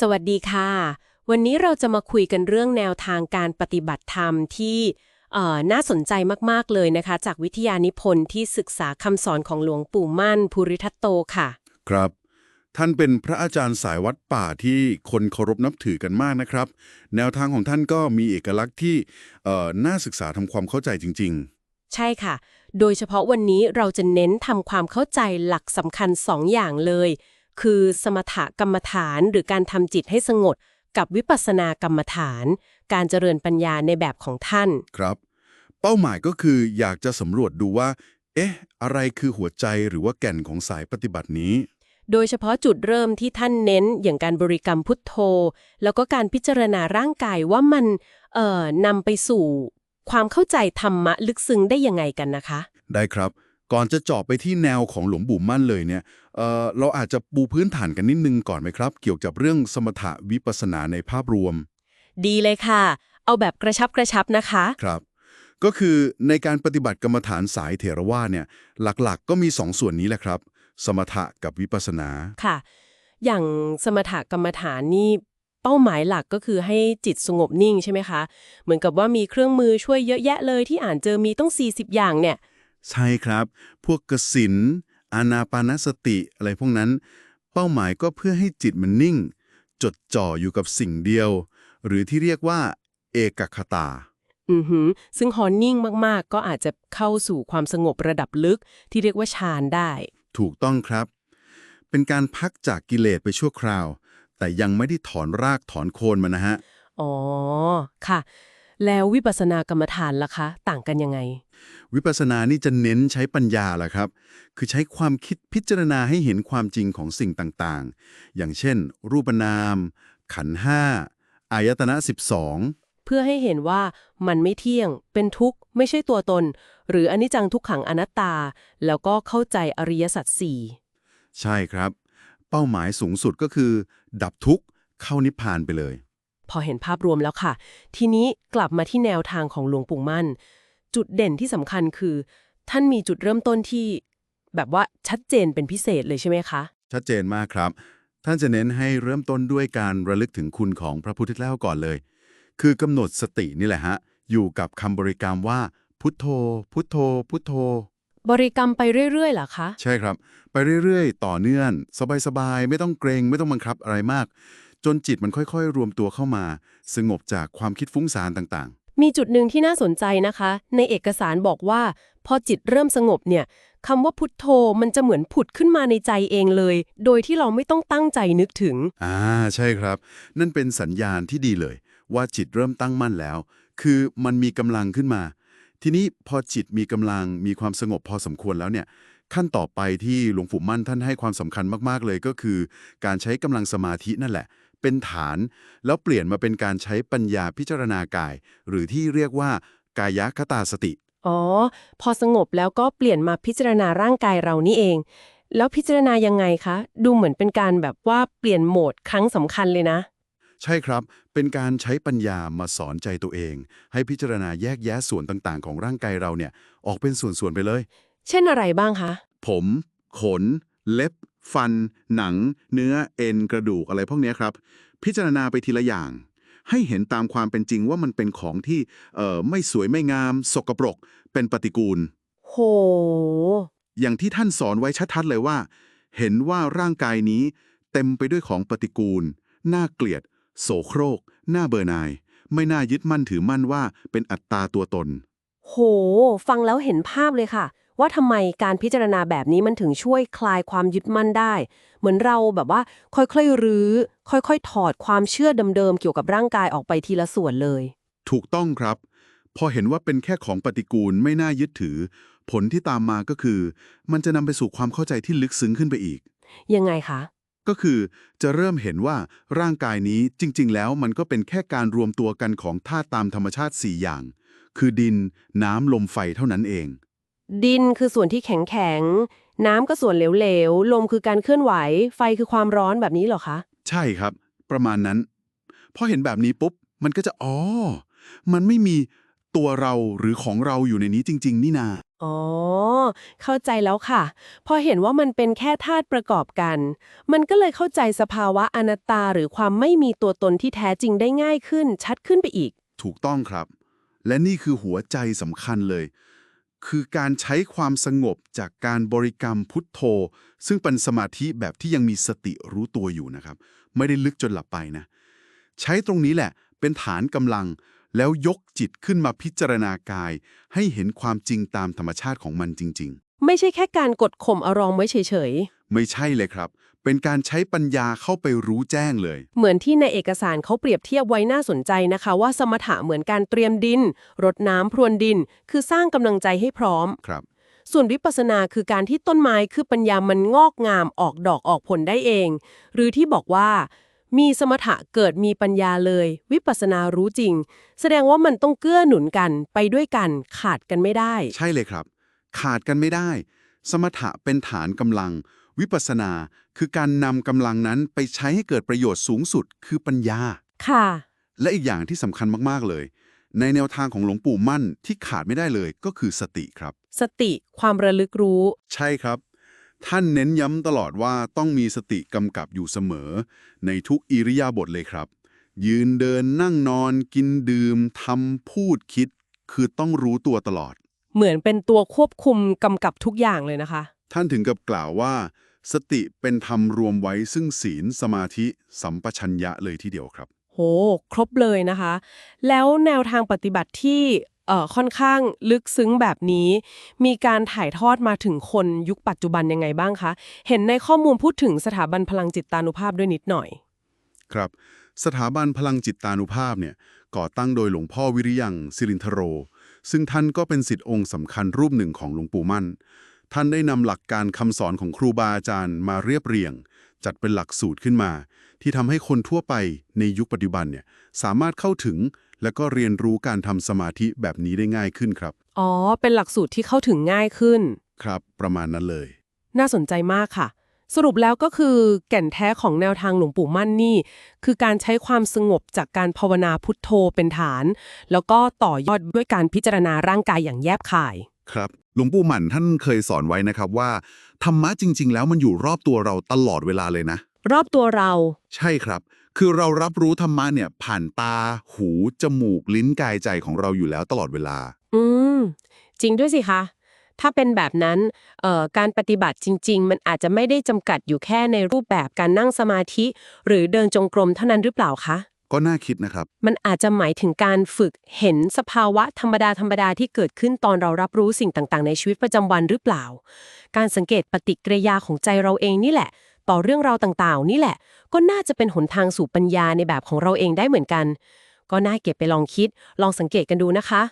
สวัสดีค่ะ วันนี้เราจะมาคุยกันเรื่องแนวทางการปฏิบัติธรรมที่เอ่อน่าสนใจมากๆเลยนะคะ จากวิทยานิพนธ์ที่ศึกษาคำสอนของหลวงปู่มั่น ภูริทัตโตค่ะ ครับ ท่านเป็นพระอาจารย์สายวัดป่าที่คนเคารพนับถือกันมากนะครับ แนวทางของท่านก็มีเอกลักษณ์ที่เอ่อน่าศึกษาทำความเข้าใจจริงใช่ค่ะ โดยเฉพาะวันนี้เราจะเน้นทำความเข้าใจหลักสำคัญสองอย่างเลย คือสมถกรรมฐานหรือการทำจิตให้สงบกับวิปัสสนากรรมฐาน การเจริญปัญญาในแบบของท่านๆครับ เป้าหมายก็คืออยากจะสำรวจดูว่า เอ๊ะ อะไรคือหัวใจหรือว่าแก่นของสายปฏิบัตินี้ โดยเฉพาะจุดเริ่มที่ท่านเน้นอย่างการบริกรรมพุทโธ แล้วก็การพิจารณาร่างกายว่ามัน เอ่อนำไปสู่ ความเข้าใจธรรมะลึกซึ้งได้ยังไงกันนะคะ ได้ครับ ก่อนจะเจาะไปที่แนวของหลวงปู่มั่นเลยเนี่ยเอ่อเราอาจจะปูพื้นฐานกันนิดนึงก่อนไหมครับ เกี่ยวกับเรื่องสมถะวิปัสสนาในภาพรวม ดีเลยค่ะ เอาแบบกระชับกระชับนะคะครับ ก็คือในการปฏิบัติกรรมฐานสายเถรวาทเนี่ยหลักๆก็มีสองส่วนนี้แหละครับ สมถะกับวิปัสสนาค่ะ อย่างสมถกรรมฐานนี่เป้าหมายหลักก็คือให้จิตสงบนิ่งใช่ไหมคะ เหมือนกับว่ามีเครื่องมือช่วยเยอะแยะเลยที่อ่านเจอมีต้อง 40 อย่างเนี่ย ใช่ครับ พวกกสินอานาปานสติอะไรพวกนั้น เป้าหมายก็เพื่อให้จิตมันนิ่ง จดจ่ออยู่กับสิ่งเดียว หรือที่เรียกว่า เอกคตา อือหือ ซึ่งฮอนนิ่งมากๆ ก็อาจจะเข้าสู่ความสงบระดับลึกที่เรียกว่าฌานได้ ถูกต้องครับ เป็นการพักจากกิเลสไปชั่วคราว แต่ยังไม่ได้ถอนรากถอนโคนมันนะฮะ อ๋อ ค่ะ แล้ววิปัสสนากรรมฐานล่ะคะ ต่างกันยังไง วิปัสสนานี่จะเน้นใช้ปัญญาแหละครับ คือใช้ความคิดพิจารณาให้เห็นความจริงของสิ่งต่างๆ อย่างเช่น รูปนาม ขันธ์ห้าอายตนะ 12 เพื่อให้เห็นว่ามันไม่เที่ยง เป็นทุกข์ ไม่ใช่ตัวตน หรืออนิจจังทุกขังอนัตตา แล้วก็เข้าใจอริยสัจสี่ใช่ครับ เป้าหมายสูงสุดก็คือ ดับทุกข์เข้านิพพานไปเลย พอเห็นภาพรวมแล้วค่ะ ทีนี้กลับมาที่แนวทางของหลวงปู่มั่น จุดเด่นที่สำคัญคือ ท่านมีจุดเริ่มต้นที่ แบบว่าชัดเจนเป็นพิเศษเลยใช่ไหมคะ ชัดเจนมากครับ ท่านจะเน้นให้เริ่มต้นด้วยการระลึกถึงคุณของพระพุทธเจ้าก่อนเลย คือกำหนดสตินี่แหละฮะ อยู่กับคำบริกรรมว่า พุทโธ พุทโธ พุทโธ บริกรรมไปเรื่อยๆเหรอคะ ใช่ครับ ไปเรื่อยๆ ต่อเนื่อง สบายๆ ไม่ต้องเกรง ไม่ต้องบังคับอะไรมาก จนจิตมันค่อยๆ รวมตัวเข้ามา สงบจากความคิดฟุ้งซ่านต่างมีจุดหนึ่งที่น่าสนใจนะคะ ในเอกสารบอกว่า พอจิตเริ่มสงบเนี่ยคำว่าพุทโธมันจะเหมือนผุดขึ้นมาในใจเองเลย โดยที่เราไม่ต้องตั้งใจนึกถึงๆอ่าใช่ครับ นั่นเป็นสัญญาณที่ดีเลย ว่าจิตเริ่มตั้งมั่นแล้ว คือมันมีกำลังขึ้นมา ทีนี้พอจิตมีกำลังมีความสงบพอสมควรแล้วเนี่ยขั้นต่อไปที่หลวงปู่มั่นท่านให้ความสำคัญมาก ๆ เลยก็คือ การใช้กำลังสมาธินั่นแหละ เป็นฐาน แล้วเปลี่ยนมาเป็นการใช้ปัญญาพิจารณากาย หรือที่เรียกว่ากายคตาสติ อ๋อ พอสงบแล้วก็เปลี่ยนมาพิจารณาร่างกายเรานี่เอง แล้วพิจารณายังไงคะ ดูเหมือนเป็นการแบบว่าเปลี่ยนโหมดครั้งสำคัญเลยนะ ใช่ครับ เป็นการใช้ปัญญามาสอนใจตัวเอง ให้พิจารณาแยกแยะส่วนต่างๆ ของร่างกายเราเนี่ย ออกเป็นส่วนๆไปเลย เช่นอะไรบ้างคะ ผม ขน เล็บ ฟัน หนัง เนื้อเอ็นกระดูกอะไรพวกเนี้ยครับ พิจารณาไปทีละอย่าง ให้เห็นตามความเป็นจริงว่ามันเป็นของที่เอ่อไม่สวยไม่งาม สกปรก เป็นปฏิกูล โห อย่างที่ท่านสอนไว้ชัดๆเลยว่า เห็นว่าร่างกายนี้ เต็มไปด้วยของปฏิกูล น่าเกลียด โสโครก น่าเบื่อหน่าย ไม่น่ายึดมั่นถือมั่นว่าเป็นอัตตาตัวตน โห ฟังแล้วเห็นภาพเลยค่ะ ว่าทำไมการพิจารณาแบบนี้มันถึงช่วยคลายความยึดมั่นได้ เหมือนเราแบบว่า ค่อยๆรื้อ ค่อยๆ ถอดความเชื่อเดิมๆเกี่ยวกับร่างกายออกไปทีละส่วนเลย ถูกต้องครับ พอเห็นว่าเป็นแค่ของปฏิกูลไม่น่ายึดถือ ผลที่ตามมาก็คือ มันจะนำไปสู่ความเข้าใจที่ลึกซึ้งขึ้นไปอีก ยังไงคะก็คือจะเริ่มเห็นว่าร่างกายนี้จริง ๆ แล้วมันก็เป็นแค่การรวมตัวกันของธาตุตามธรรมชาติ 4 อย่าง คือดิน น้ำ ลมไฟเท่านั้นเอง ดินคือส่วนที่แข็งแข็งๆน้ำก็ส่วนเหลวๆ ลมคือการเคลื่อนไหว ไฟคือความร้อนแบบนี้เหรอคะ ใช่ครับ ประมาณนั้น พอเห็นแบบนี้ปุ๊บ มันก็จะอ๋อ มันไม่มีตัวเราหรือของเราอยู่ในนี้จริง ๆ นี่นา อ๋อ เข้าใจแล้วค่ะ พอเห็นว่ามันเป็นแค่ธาตุประกอบกัน มันก็เลยเข้าใจสภาวะอนัตตาหรือความไม่มีตัวตนที่แท้จริงได้ง่ายขึ้นชัดขึ้นไปอีก ถูกต้องครับ และนี่คือหัวใจสำคัญเลย คือการใช้ความสงบจากการบริกรรมพุทโธ ซึ่งเป็นสมาธิแบบที่ยังมีสติรู้ตัวอยู่นะครับ ไม่ได้ลึกจนหลับไปนะ ใช้ตรงนี้แหละ เป็นฐานกำลัง แล้วยกจิตขึ้นมาพิจารณากาย ให้เห็นความจริงตามธรรมชาติของมันจริง ไม่ใช่แค่การกดข่มอารมณ์ไว้เฉยๆไม่ใช่เลยครับ เป็นการใช้ปัญญาเข้าไปรู้แจ้งเลย ๆ เหมือนที่ในเอกสารเขาเปรียบเทียบไว้น่าสนใจนะคะ ว่าสมถะเหมือนการเตรียมดิน รดน้ำพรวนดิน คือสร้างกำลังใจให้พร้อม ครับ ส่วนวิปัสสนาคือการที่ต้นไม้คือปัญญามันงอกงามออกดอกออกผลได้เอง หรือที่บอกว่า มีสมถะเกิดมีปัญญาเลย วิปัสสนารู้จริง แสดงว่ามันต้องเกื้อหนุนกันไปด้วยกันขาดกันไม่ได้ ใช่เลยครับ ขาดกันไม่ได้ สมถะเป็นฐานกำลัง วิปัสสนา คือการนำกำลังนั้นไปใช้ให้เกิดประโยชน์สูงสุดคือปัญญา ค่ะ และอีกอย่างที่สำคัญมากๆเลย ในแนวทางของหลวงปู่มั่นที่ขาดไม่ได้เลยก็คือสติครับ สติความระลึกรู้ ใช่ครับ ท่านเน้นย้ำตลอดว่าต้องมีสติกำกับอยู่เสมอ ในทุกอิริยาบถเลยครับ ยืนเดินนั่งนอน กินดื่มทำพูดคิด คือต้องรู้ตัวตลอด เหมือนเป็นตัวควบคุมกำกับทุกอย่างเลยนะคะ ท่านถึงกับกล่าวว่า สติเป็นธรรมรวมไว้ซึ่งศีลสมาธิสัมปชัญญะเลยทีเดียวครับ โห ครบเลยนะคะ แล้วแนวทางปฏิบัติที่เอ่อค่อนข้างลึกซึ้งแบบนี้ มีการถ่ายทอดมาถึงคนยุคปัจจุบันยังไงบ้างคะ เห็นในข้อมูลพูดถึงสถาบันพลังจิตตานุภาพด้วยนิดหน่อย ครับ สถาบันพลังจิตตานุภาพเนี่ยก่อตั้งโดยหลวงพ่อวิริยังสิรินทโร ซึ่งท่านก็เป็นสิทธิองค์สำคัญรูปหนึ่งของหลวงปู่มั่น ท่านได้นำหลักการคำสอนของครูบาอาจารย์มาเรียบเรียง จัดเป็นหลักสูตรขึ้นมา ที่ทำให้คนทั่วไปในยุคปัจจุบันเนี่ยสามารถเข้าถึง และก็เรียนรู้การทำสมาธิแบบนี้ได้ง่ายขึ้นครับ อ๋อ เป็นหลักสูตรที่เข้าถึงง่ายขึ้น ครับ ประมาณนั้นเลย น่าสนใจมากค่ะ สรุปแล้วก็คือแก่นแท้ของแนวทางหลวงปู่มั่นนี่ คือการใช้ความสงบจากการภาวนาพุทโธเป็นฐาน แล้วก็ต่อยอดด้วยการพิจารณาร่างกายอย่างแยบคาย ครับหลวงปู่หมั่นท่านเคยสอนไว้นะครับว่าธรรมะจริง ๆ แล้วมันอยู่รอบตัวเราตลอดเวลาเลยนะ รอบตัวเรา ใช่ครับ คือเรารับรู้ธรรมะเนี่ยผ่านตา หู จมูก ลิ้นกายใจของเราอยู่แล้วตลอดเวลา อืม จริงด้วยสิคะ ถ้าเป็นแบบนั้นเอ่อการปฏิบัติจริง ๆ มันอาจจะไม่ได้จำกัดอยู่แค่ในรูปแบบการนั่งสมาธิ หรือเดินจงกรมเท่านั้นหรือเปล่าคะก็น่าคิดนะครับ มันอาจจะหมายถึงการฝึกเห็นสภาวะธรรมดาธรรมดาที่เกิดขึ้นตอนเรารับรู้สิ่งต่างๆ ในชีวิตประจำวันหรือเปล่า การสังเกตปฏิกิริยาของใจเราเองนี่แหละ ต่อเรื่องราวต่างๆ นี่แหละ ก็น่าจะเป็นหนทางสู่ปัญญาในแบบของเราเองได้เหมือนกัน ก็น่าเก็บไปลองคิด ลองสังเกตกันดูนะคะ